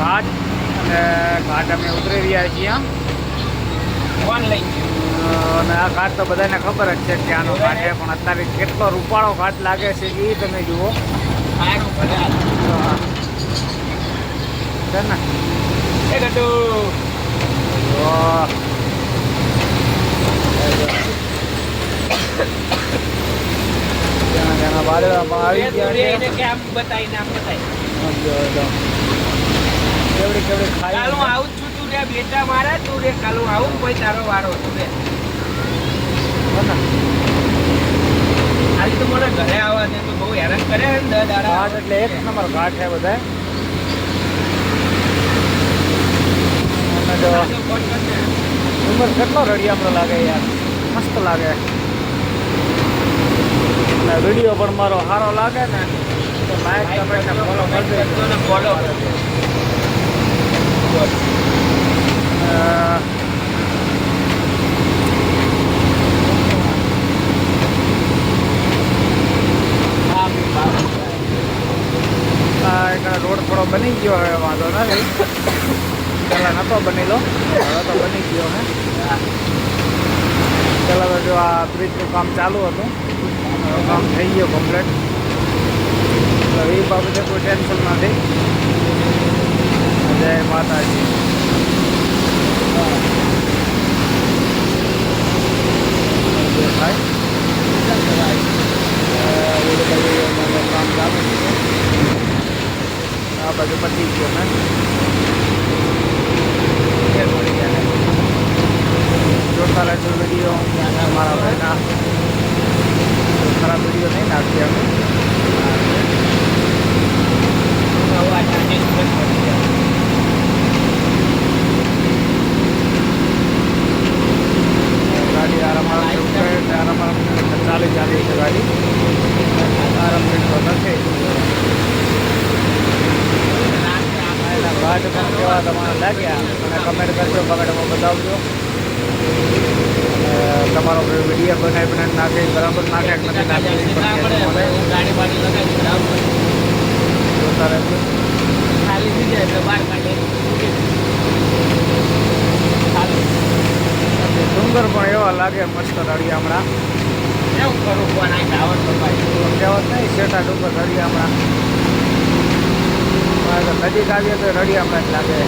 ઘાટ અને ઘાટ અમે ઉતરી રહ્યા છીએ અને આ ઘાટ તો બધાને ખબર જ છે કે આનો ઘાટ છે પણ અત્યારે કેટલો રૂપાળો ઘાટ લાગે છે એ તમે જુઓ. છે ને? ત્યાંના બારણામાં આવી ગયા કેવડી કેવડી કાલ હું આવું છું તું રે બેટા મારા તું રે કાલ હું આવું કોઈ તારો વારો તું રે. હાલ તો મને ઘરે આવવા દે તો બહુ હેરાન કરે ને દ દાડા. ઘાટ એટલે એક નંબર ઘાટ છે બધા આજે ડુંગર કેટલો રડિયામણો લાગે યાર. મસ્ત લાગે. અને વીડિયો પણ મારો સારો લાગે ને તો લાઈક તમે ફોલો કરજો. એક રોડ થોડો બની ગયો હવે વાંધો નથી પહેલાં નહોતો બનેલો હવે તો બની ગયો હે પહેલાં તો જો આ બ્રિજનું કામ ચાલુ હતું. કામ થઈ ગયું કમ્પ્લીટ તો એ બાબતે કોઈ ટેન્શન નથી જય માતાજી. આ બાજુ પતી ગયો ને. જોતા રહેજો વીડિયો મારા ભાઈના. ખરાબ વીડિયો નહીં નાખીએ અમે હવે આ ચાર્જિંગ બંધ કરી દે. ગાડી આરામ આરામ આરામ આરામ ચાલી ચાલી છે ગાડી આરામ તો નથી એના ઘાટ પણ કેવા તમારા લાગ્યા અને કમેન્ટ કરજો કમેન્ટમાં બતાવજો. તમારો વીડિયો બનાવી બનાવી નાખે બરાબર નાખે નથી નાખે પણ મને. ખાલી થઈ જાય એટલે કાઢે. ડુંગર પણ એવા લાગે મસ્ત રળિયામણા. કેવું કરું ફોન આ કહેવત નહીં શેઠા ડુંગર રળિયામણા મારે તો નજીક આવીએ તો રળિયામણા જ લાગે.